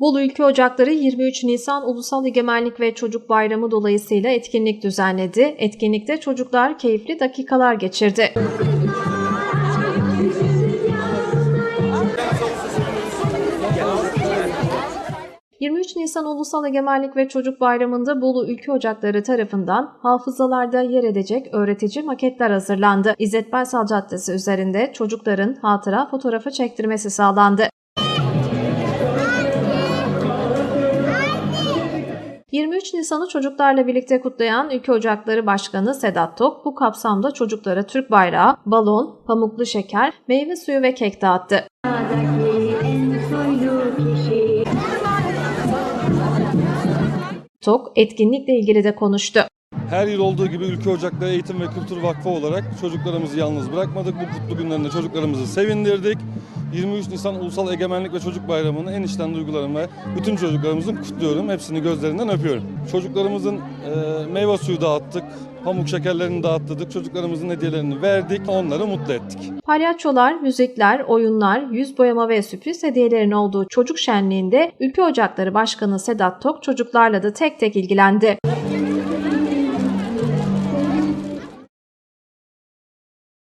Bolu Ülke Ocakları 23 Nisan Ulusal Egemenlik ve Çocuk Bayramı dolayısıyla etkinlik düzenledi. Etkinlikte çocuklar keyifli dakikalar geçirdi. ...23 Nisan Ulusal Egemenlik ve Çocuk Bayramı'nda Bolu Ülke Ocakları tarafından hafızalarda yer edecek öğretici maketler hazırlandı. İzzet Baysal Caddesi üzerinde çocukların hatıra fotoğrafı çektirmesi sağlandı. 23 Nisan'ı çocuklarla birlikte kutlayan Ülke Ocakları Başkanı Sedat Tok bu kapsamda çocuklara Türk bayrağı, balon, pamuklu şeker, meyve suyu ve kek dağıttı. Tok etkinlikle ilgili de konuştu. Her yıl olduğu gibi Ülke Ocakları Eğitim ve Kültür Vakfı olarak çocuklarımızı yalnız bırakmadık. Bu kutlu günlerinde çocuklarımızı sevindirdik. 23 Nisan Ulusal Egemenlik ve Çocuk Bayramı'nı en içten duygularımla bütün çocuklarımızın kutluyorum. Hepsini gözlerinden öpüyorum. Çocuklarımızın e, meyve suyu dağıttık, pamuk şekerlerini dağıttık, çocuklarımızın hediyelerini verdik, onları mutlu ettik. Palyaçolar, müzikler, oyunlar, yüz boyama ve sürpriz hediyelerin olduğu çocuk şenliğinde Ülke Ocakları Başkanı Sedat Tok çocuklarla da tek tek ilgilendi.